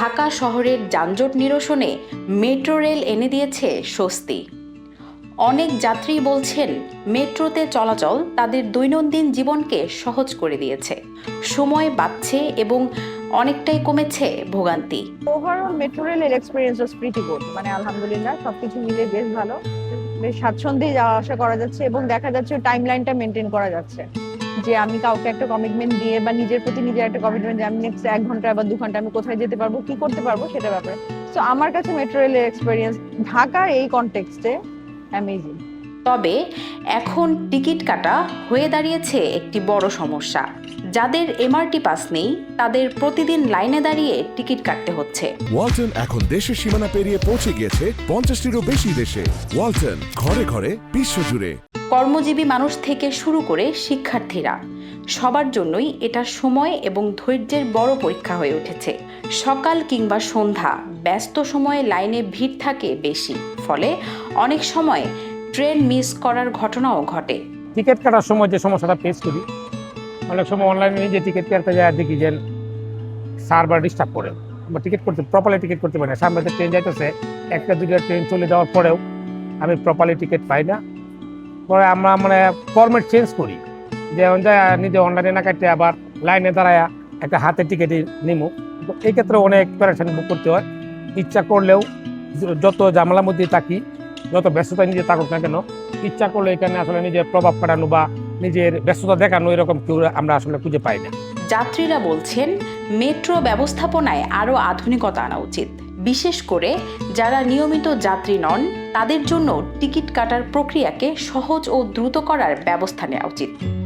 ঢাকা শহরের যানজট নিরসনে মেট্রো রেল এনে দিয়েছে স্বস্তি। অনেক যাত্রী বলছেন, মেট্রোতে চলাচল তাদের দৈনন্দিন জীবনকে সহজ করে দিয়েছে। সময় বাড়ছে এবং অনেকটাই কমেছে ভোগান্তি। ওভারঅল মেট্রো রেলের এক্সপিরিয়েন্স ওয়াজ প্রিটি গুড মানে আলহামদুলিল্লাহ, সবকিছু মিলে বেশ ভালো। বেশ স্বাচ্ছন্দ্যে যাওয়া আসা করা যাচ্ছে এবং দেখা যাচ্ছে টাইম লাইনটা মেনটেন করা যাচ্ছে। যে আমি কাউকে একটা কমিটমেন্ট দিয়ে বা নিজের প্রতি নিজের একটা কমিটমেন্ট যে আমি নেক্সট এক ঘণ্টা বা দু ঘণ্টা আমি কোথায় যেতে পারব কি করতে পারব সেটা ব্যাপারে। তো আমার কাছে মেট্রো রেলের এক্সপিরিয়েন্স ঢাকার এই কনটেক্সটে অ্যামেজিং তবে এখন টিকিট কাটা হয়ে দাঁড়িয়েছে একটি বড় সমস্যা। যাদের এমআরটি পাস নেই তাদের প্রতিদিন লাইনে দাঁড়িয়ে টিকিট কাটতে হচ্ছে। ওয়ালটন এখন দেশের সীমানা পেরিয়ে পৌঁছে গিয়েছে পঞ্চাশটিরও বেশি দেশে। ওয়ালটন ঘরে ঘরে বিশ্বজুড়ে কর্মজীবী মানুষ থেকে শুরু করে শিক্ষার্থীরা। সবার জন্যই এটা সময় এবং ধৈর্যের বড় পরীক্ষা হয়ে উঠেছে। সকাল কিংবা সন্ধ্যা ব্যস্ত সময়ে লাইনে ভিড় থাকে বেশি, ফলে অনেক সময় ট্রেন মিস করার ঘটনাও ঘটে। টিকিট কাটার সময় যে সমস্যাটা ফেস করি, অনেক সময় অনলাইনে নিজে টিকিট কাটতে যায় দেখি যে সার্ভার ডিস্টার্ব করে। বা টিকিট করতে প্রপারলি টিকিট করতে পারি না। সামনে ট্রেন যাইতেছে, একটা দুইটা ট্রেন চলে যাওয়ার পরেও আমি প্রপারলি টিকিট পাই না। পরে আমরা মানে ফরম্যাট চেঞ্জ করি। যে নিজে অনলাইনে না কাটতে আবার লাইনে দাঁড়ায় একটা হাতে টিকিট নিমু। তো এই ক্ষেত্রে অনেক প্যারেশান বুক করতে হয়। ইচ্ছা করলেও যত ঝামেলার মধ্যে থাকি, যত ব্যস্ততা নিজে থাকুক না কেন, ইচ্ছা করলে এখানে আসলে নিজের প্রভাব কাটানো বা নিজের ব্যস্ততা দেখানো এরকম কেউ আমরা আসলে খুঁজে পাই না। যাত্রীরা বলছেন মেট্রো ব্যবস্থাপনায় আরও আধুনিকতা আনা উচিত। বিশেষ করে যারা নিয়মিত যাত্রী নন, তাদের জন্য টিকিট কাটার প্রক্রিয়াকে সহজ ও দ্রুত করার ব্যবস্থা নেওয়া উচিত।